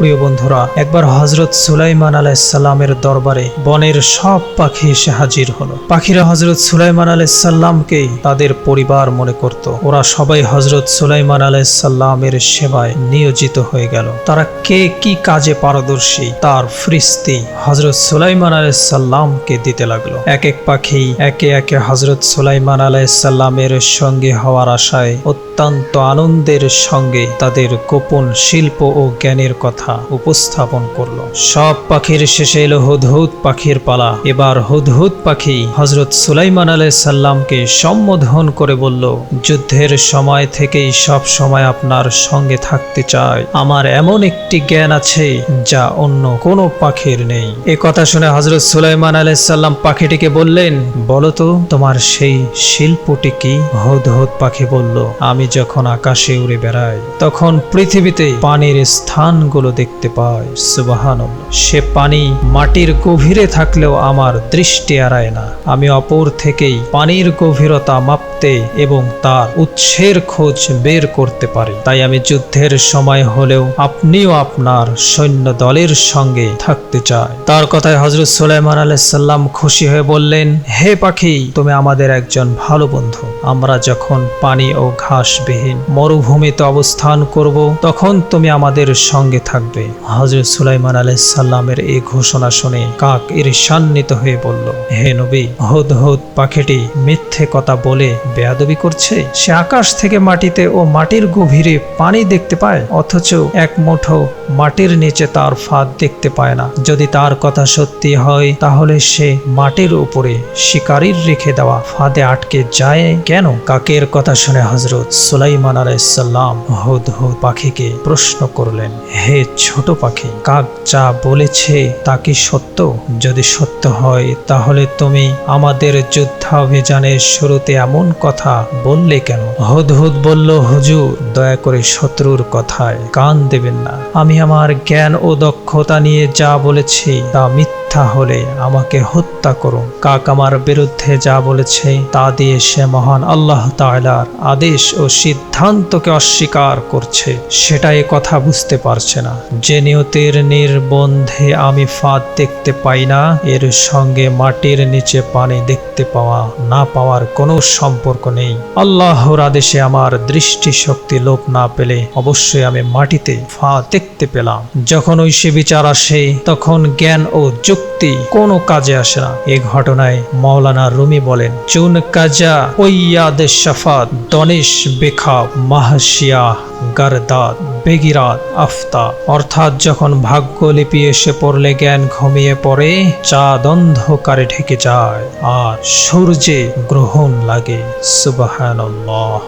প্রিয় বন্ধুরা, একবার হজরত সুলাইমান আলাইসাল্লামের দরবারে বনের সব পাখি এসে হাজির হলো। পাখিরা হজরত সুলাইমান আলাইসাল্লামকে তাদের পরিবার মনে করত। ওরা সবাই হজরত সুলাইমান আলাইসাল্লামের সেবায় নিয়োজিত হয়ে গেল। তারা কে কি কাজে পারদর্শী তার ফ্রিস্তি হজরত সুলাইমান আলাইসাল্লামকে দিতে লাগল। এক এক পাখি একে একে হজরত সুলাইমান আলাইসাল্লামের সঙ্গে হওয়ার আশায় অত্যন্ত আনন্দের সঙ্গে তাদের গোপন শিল্প ও জ্ঞানের কথা উপস্থাপন করল। সব পাখির শেষে এলো হুদহুদ পাখির পালা। এবার হুদহুদ পাখি হজরত সুলাইমান আলাই সাল্লামকে সম্বোধন করে বলল, যুদ্ধের সময় থেকেই সব সময় আপনার সঙ্গে থাকতে চাই। আমার এমন একটি জ্ঞান আছে যা অন্য কোনো পাখির নেই। এ কথা শুনে হজরত সুলাইমান আলাই সাল্লাম পাখিটিকে বললেন বলতো তোমার সেই শিল্পটি কি? হুদ হুদ পাখি বলল, আমি যখন আকাশে উড়ে বেড়াই, তখন পৃথিবীতে পানির স্থানগুলো দেখতে পাই সুবাহান সে পানি মাটির গভীরে থাকলেও আমার দৃষ্টি এড়ায় না। আমি অপর থেকেই পানির গভীরতা মাপতে এবং তার উৎসের খোঁজ বের করতে পারি। তাই আমি যুদ্ধের সময় হলেও আপনিও আপনার সৈন্য দলের সঙ্গে থাকতে চাই। তার কথায় হজরত সুলাইমান আলাইসাল্লাম খুশি হয়ে বললেন, হে পাখি, তুমি আমাদের একজন ভালো বন্ধু। আমরা যখন পানি ও ঘাসবিহীন মরুভূমিতে অবস্থান করব, তখন তুমি আমাদের সঙ্গে থাকবে। হজরত সুলাইমান আলাইসাল্লামের এই ঘোষণা শুনে কাক ঈর্ষান্বিত হয়ে বলল, হে নবী, হুদ হুদ পাখিটি মিথ্যে কথা বলে বেয়াদবি করছে? সে আকাশ থেকে মাটিতে ও মাটির গভীরে পানি দেখতে পায়, অথচ এক মুঠো মাটির নিচে তার ফাঁদ দেখতে পায় না। যদি তার কথা সত্যি হয়, তাহলে সে মাটির উপরে শিকারির রেখে দেওয়া ফাঁদে আটকে যায় কেন কাকের কথা শুনে হজরত সুলাইমান আলাইসাল্লাম হুদ হুদ পাখিকে প্রশ্ন করলেন, হে ছোট পাখি, কাক যা বলেছে তা কি সত্য? যদি সত্য হয়, তাহলে তুমি আমাদের যুদ্ধাভিযানের শুরুতে এমন কথা বললে কেন? হুদহুদ বলল, হুজুর, দয়া করে শত্রুর কথায় কান দেবেন না। আমি আমার জ্ঞান ও দক্ষতা নিয়ে যা বলেছি তা মিথ্যা হলে আমাকে হত্যা করুন। কাক আমার বিরুদ্ধে যা বলেছে তা দিয়ে সে মহান আল্লাহ তাআলার আদেশ ও সিদ্ধান্তকে অস্বীকার করছে। সেটাই কথা বুঝতে পারছে না। যে নিয়তের নির্বন্ধে আমি ফাঁদ দেখতে পাই না, এর সঙ্গে মাটির নিচে পানি দেখতে পাওয়া না পাওয়ার কোনো সম্পর্ক নেই। আল্লাহর আদেশে আমার দৃষ্টি শক্তি লোপ না পেলে অবশ্যই আমি মাটিতে ফাঁদ দেখতে পেলাম। যখন ওই সে বিচার আসে, তখন জ্ঞান ও যুক্তি কোনো কাজে আসে না। এ ঘটনায় মাওলানা রুমি বলেন, চুন কাজা ওয়াদ শাফাত, দনেশ বেখা মাহশিয়া গারদাত, বেগিরাত আফতা। অর্থাৎ যখন ভাগ্যলিপি এসে পড়লে জ্ঞান ঘুমিয়ে পড়ে, চাঁদ অন্ধকারে ঢেকে যায় আর সূর্যে গ্রহণ লাগে সুবাহান